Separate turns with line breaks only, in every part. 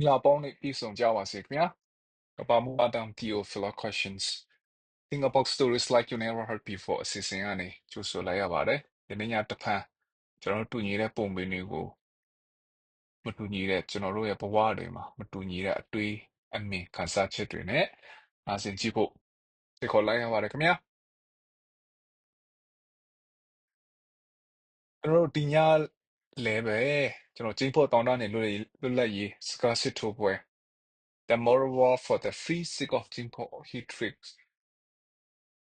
င်္ဂလာပေါင်းနဲ့ပြည့်စုံကြပါစေခင်ဗျာကဘာမူအဒမ် Theophila questions think about stories like you never heard before အစီအစဉ်ကနေကြိုဆိုလိုက်ရပါတယ်ဒီနေ့ညတစ်ဖန်ကျွန်တော်တို့တူညီတဲ့ပုံပင်တွေကိုမတူညီတဲ့ကျွန်တော်တို့ရဲ့ဘဝတွေမှာမတူညီတဲ့အတွေ့အမြင်ခံစားချက်တွေနဲ့အစဉ်ကြည့်ဖို့ဒီခေါ်လိုက်ရပါတယ်ခင်ဗျာကျွန်တော်တို့ဒီည လဲပဲကျွန်တော်ကျင်းဖို့တောင်းတနေလို့လွတ်လပ်ရေးစကားစစ်ထိုးပွဲ The moral war for the free sake of Jimpo Heat Tricks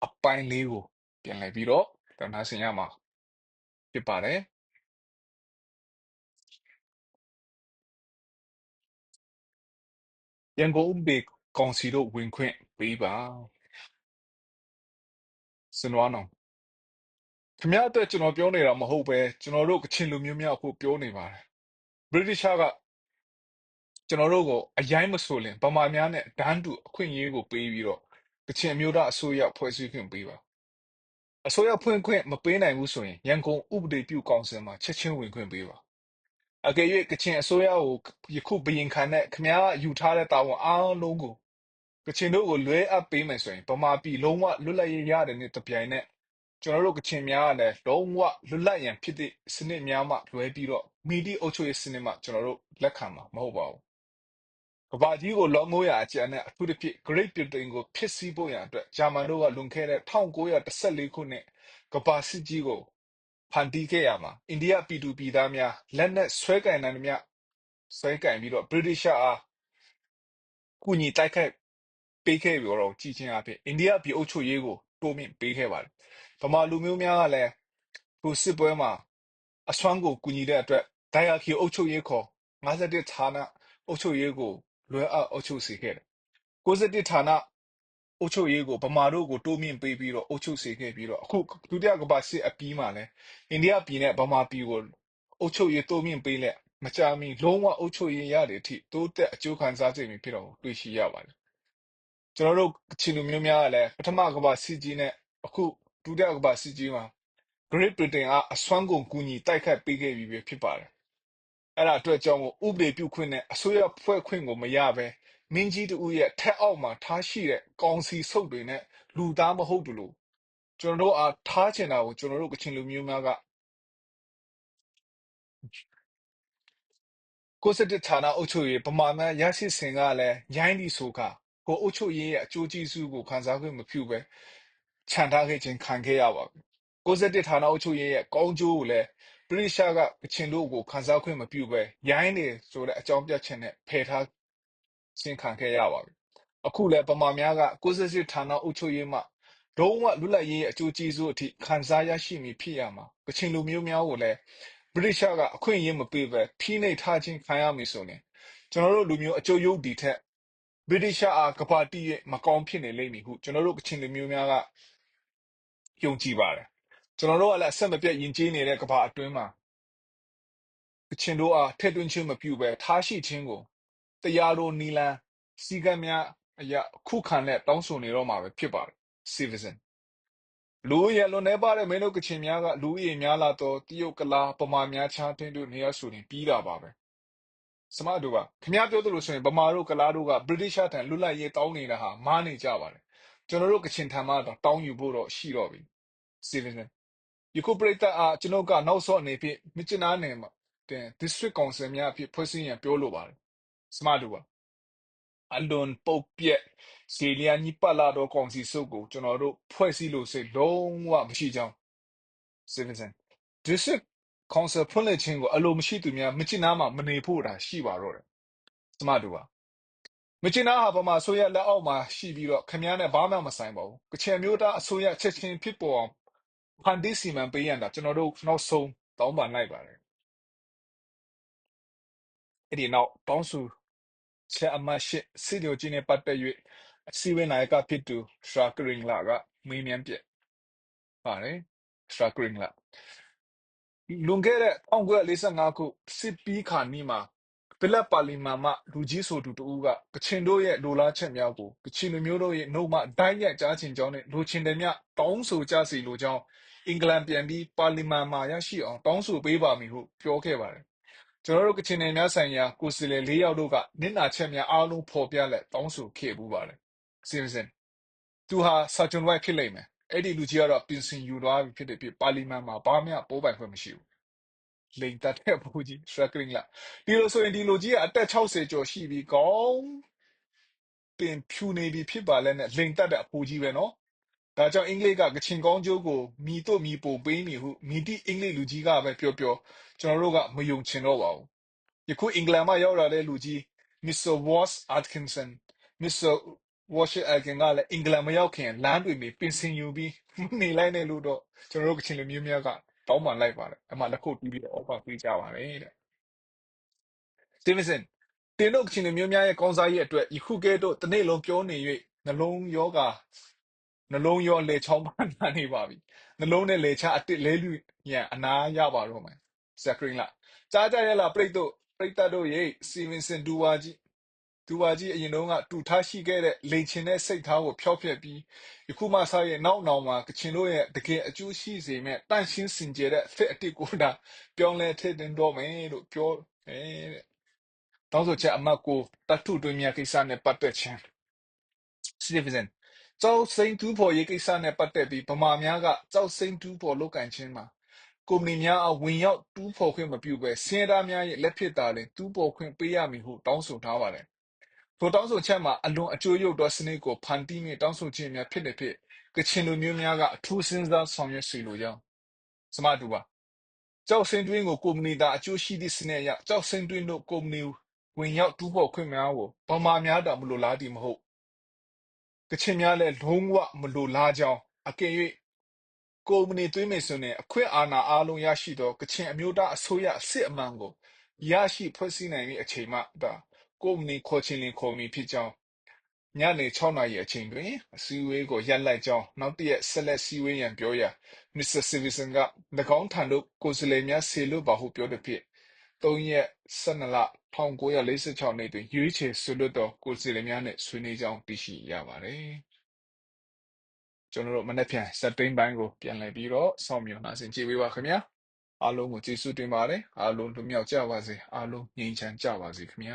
အပိုင်းလေးကိုပြန်လည်ပြီးတော့တနာဆင်ရမှာဖြစ်ပါတယ်ရန်ကုန်ဘေကောင်စီတို့ဝင်ခွင့်ပေးပါစနွားနောင် ခင်ဗျားအတွက်ကျွန်တော်ပြောနေတာမဟုတ်ပဲကျွန်တော်တို့ကချင်လူမျိုးများအခုပြောနေပါတယ် British ကကျွန်တော်တို့ကိုအရင်မဆိုလင်ဗမာများနဲ့ဒန်းတူအခွင့်အရေးကိုပေးပြီးတော့ကချင်အမျိုးသားအစိုးရဖွဲ့စည်းခွင့်ပေးပါအစိုးရဖွင့်ခွင့်မပေးနိုင်ဘူးဆိုရင်ရန်ကုန်ဥပဒေပြုကောင်စီမှာချက်ချင်းဝင်ခွင့်ပေးပါအကယ်၍ကချင်အစိုးရကိုယခုဘရင်ခံတဲ့ခမားယူထားတဲ့တာဝန်အားလုံးကိုကချင်တို့ကိုလွဲအပ်ပေးမယ်ဆိုရင်ဗမာပြည်လုံးဝလွတ်လပ်ရေးရတယ်နဲ့တပြိုင်နက် ကျွန်တော်တို့ကချင်များကလည်းလုံးဝလွတ်လပ်ရန်ဖြစ်တဲ့စနစ်များမှလွဲပြီးတော့မီဒီအုပ်ချုပ်ရေးစနစ်မှကျွန်တော်တို့လက်ခံမှာမဟုတ်ပါဘူး။ကဘာကြီးကိုလောငိုးရအကြံနဲ့အထူးသဖြင့် Great Britain ကိုဖြစ်စည်းဖို့ရန်အတွက်ဂျာမန်တို့ကလွန်ခဲ့တဲ့1914ခုနှစ်ကဘာစစ်ကြီးကိုဖန်တီးခဲ့ရမှာအိန္ဒိယပြည်သူပြည်သားများလက်နက်ဆွဲကင်နိုင်သမျှဆွဲကင်ပြီးတော့ British အားကူညီတိုက်ခိုက်ပေးခဲ့ပြီးတော့ကြည်ချင်းအဖြစ်အိန္ဒိယပြည်အုပ်ချုပ်ရေးကို တိုးမြင့်ပေးခဲ့ပါတယ်။ဗမာလူမျိုးများကလည်းဒီစစ်ပွဲမှာအစွမ်းကိုကူညီတဲ့အတွက်ဒိုင်ယာခီအုပ်ချုပ်ရေးခေါ်51ဌာနအုပ်ချုပ်ရေးကိုလွယ်အပ်အုပ်ချုပ်စေခဲ့တယ်။61ဌာနအုပ်ချုပ်ရေးကိုဗမာတို့ကိုတိုးမြင့်ပေးပြီးတော့အုပ်ချုပ်စေခဲ့ပြီးတော့အခုဒုတိယကမ္ဘာစစ်အပြီးမှာလည်းအိန္ဒိယပြည်နဲ့ဗမာပြည်ကိုအုပ်ချုပ်ရေးတိုးမြင့်ပေးလက်မကြာမီလုံးဝအုပ်ချုပ်ရေးရတဲ့အထိတိုးတက်အကျိုးခံစားစေမည်ဖြစ်တော့တွေ့ရှိရပါတယ် ကျွန်တော်တို့ချီလူမျိုးများကလည်း ပထမကမ္ဘာစစ်ကြီးနဲ့ အခု ဒုတိယကမ္ဘာစစ်ကြီးမှာ Great Britain က အစွမ်းကုန် ကူညီတိုက်ခိုက်ပေးခဲ့ပြီးဖြစ်ပါတယ် အဲ့ဒါအတွက်ကြောင့်မို့ ဥပဒေပြုခွင့်နဲ့ အစိုးရဖွဲ့ခွင့်ကို မရဘဲ မင်းကြီးတူရဲ့ထက်အောက်မှာ ထားရှိတဲ့ ကောင်စီဆုပ်တွေနဲ့ လူသားမဟုတ်ဘူးလို့ကျွန်တော်တို့အား ထားချင်တာကို ကျွန်တော်တို့ ကချင်လူမျိုးများကကိုယ်စတဲ့ဌာန အုပ်ချုပ်ရေး ပမာဏ ရရှိစဉ်ကလည်းရိုင်းဒီဆိုက ကိုအုပ်ချုပ်ရေးရဲ့အကျိုးကျေးဇူးကိုခံစားခွင့်မပြုဘဲခြံထားခဲ့ခြင်းခံခဲ့ရပါပြီ။ကိုယ်စတဲ့ဌာနအုပ်ချုပ်ရေးရဲ့ကောင်းကျိုးကိုလည်းဗြိတိရှကကချင်တို့ကိုခံစားခွင့်မပြုဘဲရိုင်းနေဆိုတဲ့အကြောင်းပြချက်နဲ့ဖယ်ထားခြင်းခံခဲ့ရပါပြီ။အခုလည်းပမာများကကိုယ်စတဲ့ဌာနအုပ်ချုပ်ရေးမှလုံးဝလွတ်လပ်ရေးရဲ့အကျိုးကျေးဇူးအထိခံစားရရှိမည်ဖြစ်ရမှာကချင်လူမျိုးများကိုလည်းဗြိတိရှကအခွင့်အရေးမပေးဘဲဖိနှိပ်ထားခြင်းခံရမည်ဆိုရင်ကျွန်တော်တို့လူမျိုးအကျိုးယုတ်ဒီထက် ဗြိတိရှအားကဘာတီးရဲ့မကောင်းဖြစ်နေလိမ့်မည်ဟုကျွန်တော်တို့ကချင်လူမျိုးများကယုံကြည်ပါတယ်ကျွန်တော်တို့ကလည်းအဆက်မပြတ်ယဉ်ကျေးနေတဲ့ကဘာအတွင်းမှာကချင်တို့အားထည့်သွင်းခြင်းမပြုဘဲထားရှိခြင်းကိုတရားတော်နီလန်စီကံများအရာခုခံတဲ့တောင်းဆိုနေတော့မှာပဲဖြစ်ပါတယ် citizen လူရလွန်နေပါတဲ့မင်းတို့ကချင်များကလူရည်များလာတော့တရုတ်ကလာပမာများချားတင်းတို့နေရဆိုရင်ပြီးတာပါပဲ စမတို့ကခင်ဗျားပြောသလိုဆိုရင်ဗမာတို့ကလာတို့က British ထံလွတ်လပ်ရေးတောင်းနေတာဟာမားနေကြပါတယ်ကျွန်တော်တို့ကချင်ထံမှာတော့တောင်းယူဖို့တော့ရှိတော့ပြီ citizen ယခုပြိတ္တအားကျွန်တော်ကနောက်ဆော့အနေဖြင့်မြစ်ချနာနယ်မှာတင် district council များအဖြစ်ဖွဲ့စည်းရန်ပြောလိုပါတယ်စမတို့ကအလွန်ပုတ်ပြက်စီလျာညိပတ်လာတော့ကောင်စီစုပ်ကိုကျွန်တော်တို့ဖွဲ့စည်းလို့စိတ်လုံးဝမရှိကြောင်း citizen district council ဖွင့်လှစ်ခြင်းကိုအလိုမရှိသူများမချစ်နာမှာမနေဖို့တာရှိပါတော့တယ်စမတို့ကမချစ်နာဟာဗမာဆိုရလက်အောက်မှာရှိပြီးတော့ခမည်းနဲ့ဘာမှမဆိုင်ပါဘူးကချင်မျိုးသားအစိုးရချက်ချင်းဖြစ်ပေါ်အောင်ဖန်တီးစီမံပေးရတာကျွန်တော်တို့နောက်ဆုံးတောင်းပန်လိုက်ပါတယ်အဲ့ဒီနောက်တောင်းဆိုချက်အမှတ်ရှစ်စီလိုကြီးနဲ့ပတ်သက်၍အစည်းအဝေးနိုင်ကဖြစ်သူရှာကရင်လာကမေးမြန်းပြပါတယ်ရှာကရင်လာ လွန်ခဲ့တဲ့1945ခုစစ်ပီးခါနီးမှာဖိလစ်ပါလီမန်မှလူကြီးဆိုသူတူကကချင်တို့ရဲ့လိုလားချက်များကိုကချင်လူမျိုးတို့ရဲ့နှုတ်မှဒိုင်းရိုက်ကြားချင်ကြောင်းနဲ့လိုချင်တယ်မြတောင်းဆိုကြစီလိုကြောင်းအင်္ဂလန်ပြန်ပြီးပါလီမန်မှာရရှိအောင်တောင်းဆိုပေးပါမည်ဟုပြောခဲ့ပါတယ်ကျွန်တော်တို့ကချင်နယ်များဆိုင်ရာကိုယ်စားလှယ်၄ယောက်တို့ကနစ်နာချက်များအားလုံးဖော်ပြလက်တောင်းဆိုခဲ့ပူပါတယ်စီမစင်သူဟာစာချွန်ဝိုက်ဖြစ်လိမ့်မယ် အဲ့ဒီလူကြီးကတော့ပြင်ဆင်ယူသွားပြီဖြစ်တဲ့ဖြစ်ပါလီမန်မှာဘာမှပိုးပိုင်ခွင့်မရှိဘူးလိန်တက်တဲ့ဘူးကြီး struggling လာဒီလိုဆိုရင်ဒီလူကြီးကအသက်60ကျော်ရှိပြီကောင်းပင်ဖြူနေပြီဖြစ်ပါလဲနဲ့လိန်တက်တဲ့အဖိုးကြီးပဲနော်ဒါကြောင့်အင်္ဂလိပ်ကကချင်ကောင်းကျိုးကိုမိတို့မိပိုပေးမိဟုမိတိအင်္ဂလိပ်လူကြီးကပဲပြောပြောကျွန်တော်တို့ကမယုံချင်တော့ပါဘူးယခုအင်္ဂလန်မှာရောက်လာတဲ့လူကြီး Mr. Ross Atkinson Mr. Washington Atkin ကလည်းအင်္ဂလန်မရောက်ခင်လမ်းတွေမှာပင်စင်ယူပြီးနေလိုက်နေလို့တော့ကျွန်တော်တို့ကချင်လူမျိုးများကတောင်းပန်လိုက်ပါတယ်အမှလက်ခုပ်တီးပြီးတော့ offer ပေးကြပါတယ်တဲ့ Stevenson တင်တို့ကချင်လူမျိုးများရဲ့ကောင်းစားရေးအတွက်ယခုကဲ့သို့တစ်နေ့လုံးပြောနေ၍နှလုံးယောဂနှလုံးရောလေချောင်းပါနာနေပါပြီနှလုံးနဲ့လေချအတစ်လဲလူရန်အနာရပါတော့မယ်ဇက်ခရင်လာကြားကြရလားပြိတ်တို့ပြိတ်တတို့ရဲ့ Stevenson ဒူဝါကြီး ဒူဝါကြီး အရင်တုန်းက တူထားရှိခဲ့တဲ့လေချင်တဲ့စိတ်ထားကို ဖျောက်ဖျက်ပြီး ယခုမှစရဲ့ နောက်နောက်မှာ ကချင်တို့ရဲ့ တကယ်အကျိုးရှိစေမဲ့တန့်ရှင်းစင်ကြယ်တဲ့ဖက်အတစ်ကိုဒါပြောင်းလဲထည့်တင်တော့မယ်လို့ ပြောတယ်တဲ့ တောင်းဆိုချက်အမှတ်ကိုတတ်ထုတွင်မြတ်ကိစ္စနဲ့ ပတ်သက်ခြင်း Stevenson ကျောက်စိန်တူဖို့ရေးကိစ္စနဲ့ ပတ်သက်ပြီး ဗမာများက ကျောက်စိန်တူဖို့လုတ်ကန်ခြင်းမှာ ကုမ္ပဏီများအဝင်ရောက်တူးဖော်ခွင့်မပြုဘဲစင်ဒါများရဲ့လက်ဖြစ်တာလင် တူးဖော်ခွင့်ပေးရမည်ဟု တောင်းဆိုထားပါတယ်။ ထိုတောင်းဆိုချက်မှာအလွန်အကျိုးရုပ်သောစနစ်ကိုဖန်တီးမြတောင်းဆိုခြင်းများဖြစ်တဲ့ဖြစ်ကချင်လူမျိုးများကအထူးစဉ်းစားဆောင်ရွက်စီလိုကြောင်းစမတူပါကျောက်စင်တွင်းကိုကုမ္ပဏီသားအကျိုးရှိသည့်စနစ်အရကျောက်စင်တွင်းတို့ကုမ္ပဏီဝင်ရောက်တူးဖော်ခွင့်များကိုဗမာများတောင်မလိုလားသည်မဟုတ်ကချင်များလည်းလုံးဝမလိုလားကြောင်းအကယ်၍ကုမ္ပဏီသွင်းမယ်ဆိုရင်အခွင့်အာဏာအားလုံးရရှိသောကချင်အမျိုးသားအစိုးရအစစ်အမှန်ကိုရရှိဖွဲ့စည်းနိုင်သည့်အချိန်မှဒါ ကုမ္ပဏီခေါ်ချင်လင်ခေါ်မည်ဖြစ်ကြောင်းညနေ6နာရီအချိန်တွင်အစည်းအဝေးကိုရပ်လိုက်ကြောင်းနောက်တည့်ရက်ဆက်လက်စည်းဝေးရန်ပြောရာမစ္စတာစီဗီဆန်က၎င်းထံသို့ကိုယ်စားလှယ်များဆေလွတ်ပါဟုပြောသည်ဖြင့်3ရက်12လ1946နေ့တွင်ရွေးချယ်ဆွေးနွေးသောကိုယ်စားလှယ်များနှင့်ဆွေးနွေးကြောင်းသိရှိရပါတယ်။ကျွန်တော်တို့မနေ့ပြန်စက်တိန်ပိုင်းကိုပြန်လည်ပြီးတော့စောင့်မျှော်နှားဆင်ကြည့်ပေးပါခင်ဗျာ။အားလုံးကိုကျေးဇူးတင်ပါတယ်။အားလုံးလူမြောက်ကြပါစေ။အားလုံးငြိမ်းချမ်းကြပါစေခင်ဗျာ